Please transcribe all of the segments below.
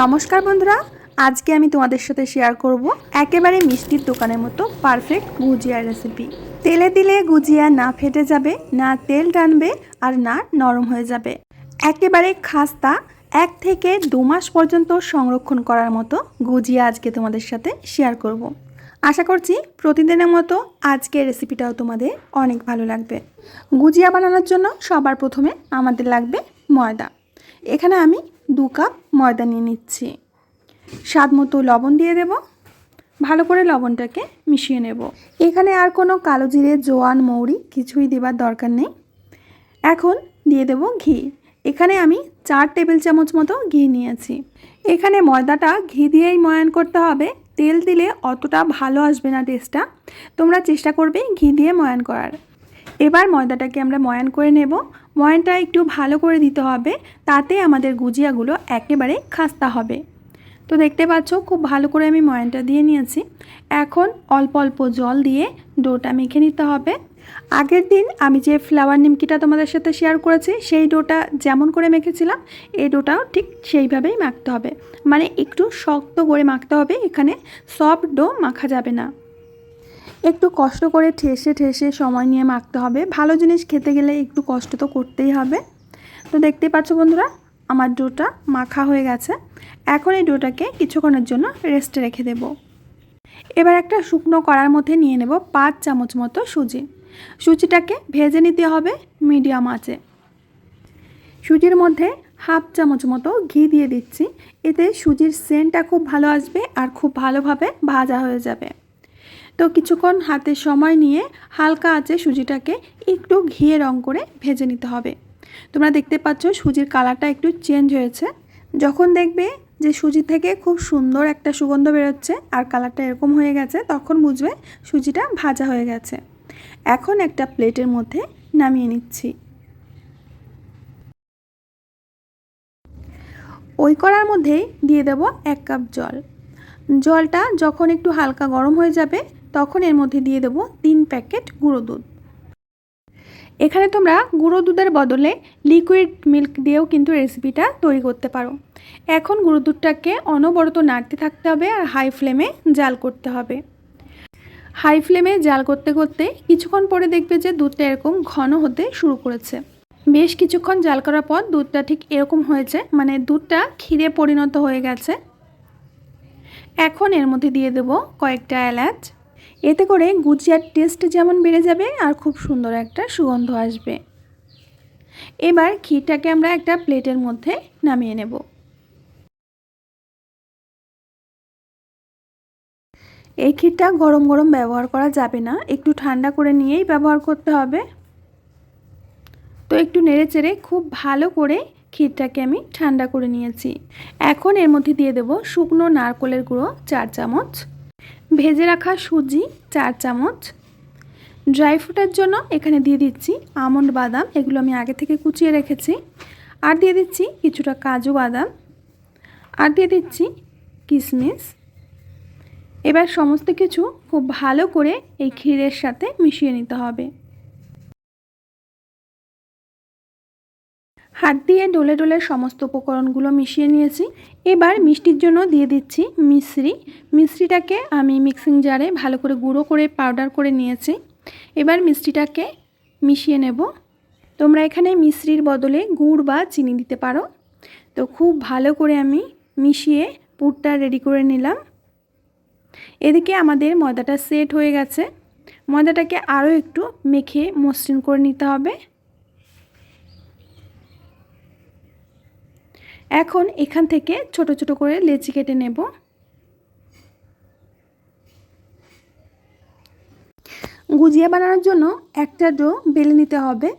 নমস্কার বন্ধুরা, আজকে আমি তোমাদের সাথে শেয়ার করব একেবারে মিষ্টির দোকানের মতো পারফেক্ট গুজিয়ার রেসিপি তেলে দিলে গুজিয়া না ফেটে যাবে, না তেল টানবে আর না নরম হয়ে যাবে। একেবারে খাস্তা এক থেকে দু মাস পর্যন্ত সংরক্ষণ করার মতো গুজিয়া আজকে তোমাদের সাথে শেয়ার করব। আশা করছি প্রতিদিনের মতো আজকের রেসিপিটাও তোমাদের অনেক ভালো লাগবে। গুজিয়া বানানোর জন্য সবার প্রথমে আমাদের লাগবে ময়দা। এখানে আমি দু কাপ ময়দা নিয়ে নিচ্ছি। স্বাদ মতো লবণ দিয়ে দেব। ভালো করে লবণটাকে মিশিয়ে নেব। এখানে আর কোনো কালো জিরে, জোয়ান, মৌরি কিছুই দেবার দরকার নেই। এখন দিয়ে দেব ঘি। এখানে আমি চার টেবিল চামচ মতো ঘি নিয়েছি। এখানে ময়দাটা ঘি দিয়েই ময়ান করতে হবে। তেল দিলে অতটা ভালো আসবে না টেস্টটা তোমরা চেষ্টা করবে ঘি দিয়ে ময়ান করার। এবার ময়দাটাকে আমরা ময়ান করে নেব। ময়ানটা একটু ভালো করে দিতে হবে, তাতে আমাদের গুজিয়াগুলো একেবারে খাস্তা হবে। তো দেখতে পাচ্ছ, খুব ভালো করে আমি ময়ানটা দিয়ে নিয়েছি। এখন অল্প অল্প জল দিয়ে ডোটা মেখে নিতে হবে। আগের দিন আমি যে ফ্লাওয়ার নিমকিটা তোমাদের সাথে শেয়ার করেছি, সেই ডোটা যেমন করে মেখেছিলাম, এই ডোটাও ঠিক সেইভাবেই মাখতে হবে। মানে একটু শক্ত করে মাখতে হবে, এখানে সফট ডো মাখা যাবে না। একটু কষ্ট করে ঠেসে ঠেসে সময় নিয়ে মাখতে হবে। ভালো জিনিস খেতে গেলে একটু কষ্ট তো করতেই হবে। তো দেখতেই পাচ্ছ বন্ধুরা, আমার ডোটা মাখা হয়ে গেছে। এখন এই ডোটাকে কিছুক্ষণের জন্য রেস্টে রেখে দেব। এবার একটা শুকনো কড়ার মধ্যে নিয়ে নেব পাঁচ চামচ মতো সুজি। সুজিটাকে ভেজে নিতে হবে মিডিয়াম আঁচে। সুজির মধ্যে হাফ চামচ মতো ঘি দিয়ে দিচ্ছি। এতে সুজির সেন্টটা খুব ভালো আসবে আর খুব ভালোভাবে ভাজা হয়ে যাবে। তো কিছুক্ষণ হাতে সময় নিয়ে হালকা আঁচে সুজিটাকে একটু ঘিয়ে রং করে ভেজে নিতে হবে। তোমরা দেখতে পাচ্ছ সুজির কালারটা একটু চেঞ্জ হয়েছে। যখন দেখবে যে সুজি থেকে খুব সুন্দর একটা সুগন্ধ বেরোচ্ছে আর কালারটা এরকম হয়ে গেছে, তখন বুঝবে সুজিটা ভাজা হয়ে গেছে। এখন একটা প্লেটের মধ্যে নামিয়ে নিচ্ছি। ওই করার মধ্যেই দিয়ে দেব এক কাপ জল। জলটা যখন একটু হালকা গরম হয়ে যাবে তখন এর মধ্যে দিয়ে দেবো তিন প্যাকেট গুঁড়ো দুধ। এখানে তোমরা গুঁড়ো দুধের বদলে লিকুইড মিল্ক দিয়েও কিন্তু রেসিপিটা তৈরি করতে পারো। এখন গুঁড়ো দুধটাকে অনবরত নাড়তে থাকতে হবে আর হাই ফ্লেমে জাল করতে হবে। হাই ফ্লেমে জাল করতে করতে কিছুক্ষণ পরে দেখবে যে দুধটা এরকম ঘন হতে শুরু করেছে। বেশ কিছুক্ষণ জাল করার পর দুধটা ঠিক এরকম হয়েছে মানে দুধটা ক্ষীরে পরিণত হয়ে গেছে। এখন এর মধ্যে দিয়ে দেব কয়েকটা এলাচ। এতে করে গুজিয়ার টেস্ট যেমন বেড়ে যাবে আর খুব সুন্দর একটা সুগন্ধ আসবে। এবার ক্ষীরটাকে আমরা একটা প্লেটের মধ্যে নামিয়ে নেব। এই ক্ষীরটা গরম গরম ব্যবহার করা যাবে না, একটু ঠান্ডা করে নিয়েই ব্যবহার করতে হবে। তো একটু নেড়ে চেড়ে খুব ভালো করে ক্ষীরটাকে আমি ঠান্ডা করে নিয়েছি। এখন এর মধ্যে দিয়ে দেব শুকনো নারকলের গুঁড়ো চার চামচ। ভেজে রাখা সুজি চার চামচ। ড্রাই ফ্রুটের জন্য এখানে দিয়ে দিচ্ছি আমন্ড বাদাম, এগুলো আমি আগে থেকে কুচিয়ে রেখেছি। আর দিয়ে দিচ্ছি কিছুটা কাজু বাদাম। আর দিয়ে দিচ্ছি কিশমিশ এবার সমস্ত কিছু খুব ভালো করে এই ক্ষীরের সাথে মিশিয়ে নিতে হবে। হাত দিয়ে ডোলে ডোলে সমস্ত উপকরণগুলো মিশিয়ে নিয়েছি। এবার মিষ্টির জন্য দিয়ে দিচ্ছি মিশ্রি। মিশ্রিটাকে আমি মিক্সিং জারে ভালো করে গুঁড়ো করে পাউডার করে নিয়েছি। এবার মিষ্টিটাকে মিশিয়ে নেব। তোমরা এখানে মিশ্রির বদলে গুড় বা চিনি দিতে পারো। তো খুব ভালো করে আমি মিশিয়ে পুরটা রেডি করে নিলাম। এদিকে আমাদের ময়দাটা সেট হয়ে গেছে। ময়দাটাকে আরও একটু মেখে মসৃণ করে নিতে হবে। এখন এখান থেকে ছোট ছোট করে লেচি কেটে নেব। গুজিয়া বানানোর জন্য একটা ডো বেলে নিতে হবে।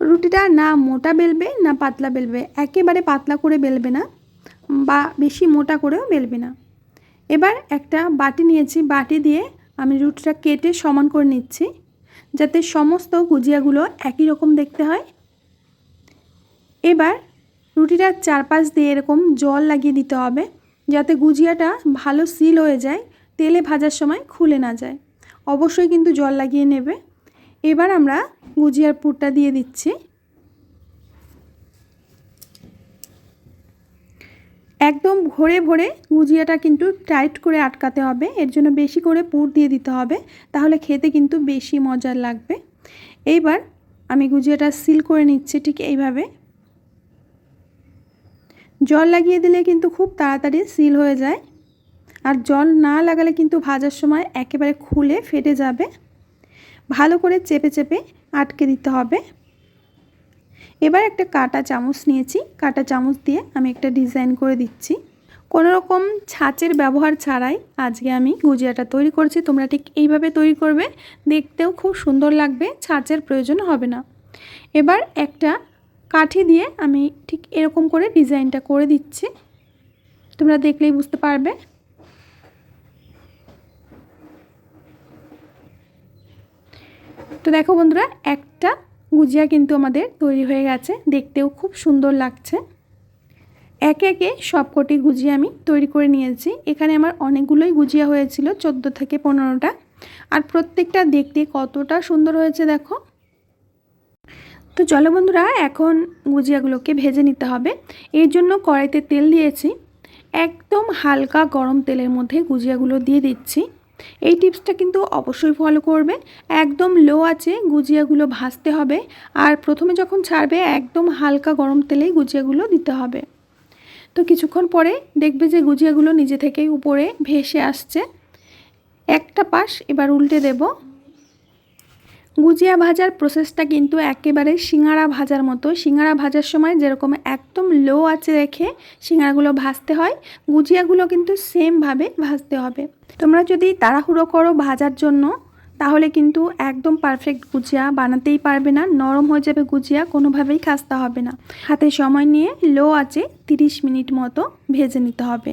রুটিটা না মোটা বেলবে, না পাতলা বেলবে, একেবারে পাতলা করে বেলবে না বা বেশি মোটা করেও বেলবে না। এবার একটা বাটি নিয়েছি, বাটি দিয়ে আমি রুটিটা কেটে সমান করে নিচ্ছি যাতে সমস্ত গুজিয়াগুলো একই রকম দেখতে হয়। এবার রুটিটার চারপাশ দিয়ে এরকম জল লাগিয়ে দিতে হবে, যাতে গুজিয়াটা ভালো সিল হয়ে যায়, তেলে ভাজার সময় খুলে না যায়। অবশ্যই কিন্তু জল লাগিয়ে নেবে। এবার আমরা গুজিয়ার পুরটা দিয়ে দিচ্ছি। একদম ভরে ভরে গুজিয়াটা কিন্তু টাইট করে আটকাতে হবে, এর জন্য বেশি করে পুর দিয়ে দিতে হবে, তাহলে খেতে কিন্তু বেশি মজার লাগবে। এইবার আমি গুজিয়াটা সিল করে নিচ্ছি ঠিক এইভাবে। জল লাগিয়ে দিলে কিন্তু খুব তাড়াতাড়ি সিল হয়ে যায়। আর জল না লাগালে কিন্তু ভাজার সময় একেবারে খুলে ফেটে যাবে। ভালো করে চেপে চেপে আটকে দিতে হবে। এবার একটা কাটা চামচ নিয়েছি। কাটা চামচ দিয়ে আমি একটা ডিজাইন করে দিচ্ছি। কোনো রকম ছাঁচের ব্যবহার ছাড়াই আজকে আমি গুজিয়াটা তৈরি করছি। তোমরা ঠিক এইভাবে তৈরি করবে। দেখতেও খুব সুন্দর লাগবে। ছাঁচের প্রয়োজন হবে না। এবার একটা কাঠি দিয়ে আমি ঠিক এরকম করে ডিজাইনটা করে দিচ্ছি। তোমরা দেখলেই বুঝতে পারবে। তো দেখো বন্ধুরা, একটা গুজিয়া কিন্তু আমাদের তৈরি হয়ে গেছে। দেখতেও খুব সুন্দর লাগছে। একে একে সবকটি গুজিয়া আমি তৈরি করে নিয়েছি। এখানে আমার অনেকগুলোই গুজিয়া হয়েছিল, চোদ্দ থেকে পনেরোটা। আর প্রত্যেকটা দেখতে কতটা সুন্দর হয়েছে দেখো। তো চলো বন্ধুরা, এখন গুজিয়াগুলোকে ভেজে নিতে হবে। এর জন্য কড়াইতে তেল দিয়েছি। একদম হালকা গরম তেলের মধ্যে গুজিয়াগুলো দিয়ে দিচ্ছি। এই টিপসটা কিন্তু অবশ্যই ফলো করবে। একদম লো আছে গুজিয়াগুলো ভাজতে হবে আর প্রথমে যখন ছাড়বে, একদম হালকা গরম তেলেই গুজিয়াগুলো দিতে হবে। তো কিছুক্ষণ পরে দেখবে যে গুজিয়াগুলো নিজে থেকেই উপরে ভেসে আসছে। একটা পাশ এবার উল্টে দেব। গুজিয়া ভাজার প্রসেসটা কিন্তু একেবারে সিঙ্গারা ভাজার মতো। সিঙ্গারা ভাজার সময় যেরকম একদম লো আছে রেখে সিঙ্গারাগুলো ভাজতে হয়, গুজিয়াগুলো কিন্তু সেমভাবে ভাজতে হবে। তোমরা যদি তাড়াহুড়ো করো ভাজার জন্য, তাহলে কিন্তু একদম পারফেক্ট গুজিয়া বানাতেই পারবে না, নরম হয়ে যাবে গুজিয়া, কোনোভাবেই খাস্তা হবে না। হাতে সময় নিয়ে লো আছে 30 মিনিট মতো ভেজে নিতে হবে।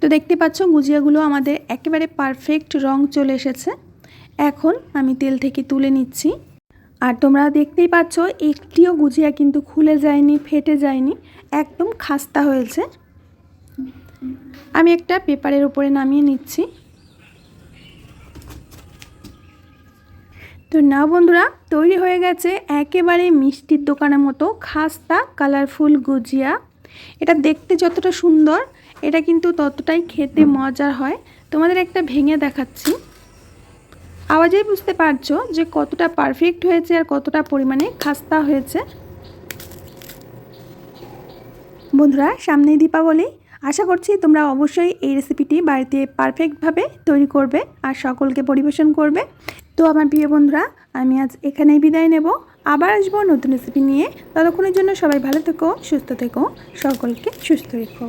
তো দেখতে পাচ্ছ, গুজিয়াগুলো আমাদের একেবারে পারফেক্ট রং চলে এসেছে। এখন আমি তেল থেকে তুলে নিচ্ছি। আর তোমরা দেখতেই পাচ্ছ, একটিও গুজিয়া কিন্তু খুলে যায়নি, ফেটে যায়নি, একদম খাস্তা হয়েছে। আমি একটা পেপারের উপরে নামিয়ে নিচ্ছি। তো না বন্ধুরা, তৈরি হয়ে গেছে একেবারে মিষ্টির দোকানের মতো খাস্তা কালারফুল গুজিয়া। এটা দেখতে যতটা সুন্দর, এটা কিন্তু ততটাই খেতে মজার হয়। তোমাদের একটা ভেঙে দেখাচ্ছি। আওয়াজেই বুঝতে পারছ যে কতটা পারফেক্ট হয়েছে আর কতটা পরিমাণে খাস্তা হয়েছে। বন্ধুরা, সামনেই দীপাবলি। আশা করছি তোমরা অবশ্যই এই রেসিপিটি বাড়িতে পারফেক্টভাবে তৈরি করবে আর সকলকে পরিবেশন করবে। তো আমার প্রিয় বন্ধুরা, আমি আজ এখানেই বিদায় নেব। আবার আসব নতুন রেসিপি নিয়ে। ততক্ষণের জন্য সবাই ভালো থেকো, সুস্থ থেকো, সকলকে সুস্থ রেখো।